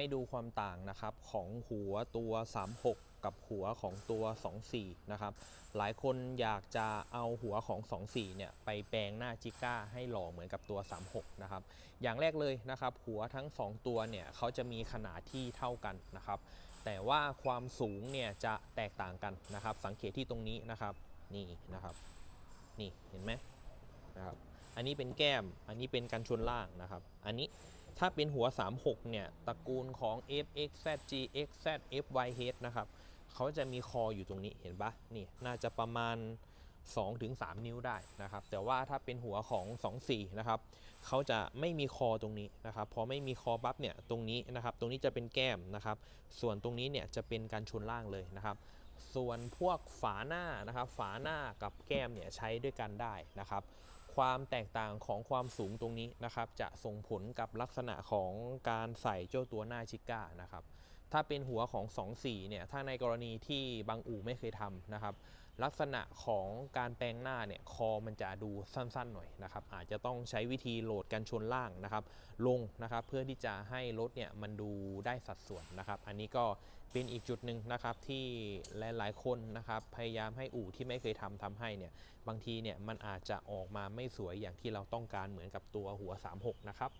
ให้ดูความต่างนะครับของหัวตัว 36 กับหัวของตัว 24 นะครับ หลายคนอยากจะเอาหัวของ 24 เนี่ยไปแปลงหน้าจิก้าให้หล่อเหมือนกับตัว 36 นะครับ อย่างแรกเลยนะครับ หัวทั้ง 2 ตัวเนี่ยเขาจะมีขนาดที่เท่ากันนะครับ แต่ว่าความสูงเนี่ยจะแตกต่างกันนะครับ สังเกตที่ตรงนี้นะครับ นี่นะครับ นี่เห็นไหมนะครับ อันนี้เป็นแก้ม อันนี้เป็นกันชนล่างนะครับ อันนี้ ถ้าเป็นหัว 36 เนี่ยตระกูลของ F X Z G X Z F Y H นะครับเขาจะมีคออยู่ตรงนี้เห็นปะนี่น่าจะประมาณ 2-3 นิ้วได้นะครับ แต่ว่าถ้าเป็นหัวของ 24 นะครับเขาจะไม่มีคอตรงนี้นะครับพอไม่มีคอปั๊บเนี่ยตรงนี้นะครับ ตรงนี้จะเป็นแก้มนะครับ ส่วนตรงนี้เนี่ยจะเป็นการชนล่างเลยนะครับส่วนพวกฝาหน้านะครับ ฝาหน้ากับแก้มเนี่ยใช้ด้วยกันได้นะครับ ความแตกต่างของความสูงตรงนี้นะครับ จะส่งผลกับลักษณะของการใส่เจ้าตัวหน้าชิก้านะครับ ถ้าเป็นหัวของ 24เนี่ยถ้าในกรณีที่บางอู่ไม่เคยทำนะครับ ลักษณะของการแปลงหน้าเนี่ยคอมันจะดูสั้นๆหน่อยนะครับ อาจจะต้องใช้วิธีโหลดกันชนล่างนะครับ ลงนะครับเพื่อที่จะให้รถเนี่ยมันดูได้สัดส่วนนะครับ อันนี้ก็เป็นอีกจุดหนึ่งนะครับที่หลายๆคนนะครับพยายามให้อู่ที่ไม่เคยทำทำให้เนี่ยบางทีเนี่ยมันอาจจะออกมาไม่สวยอย่างที่เราต้องการเหมือนกับตัวหัว 36 นะครับ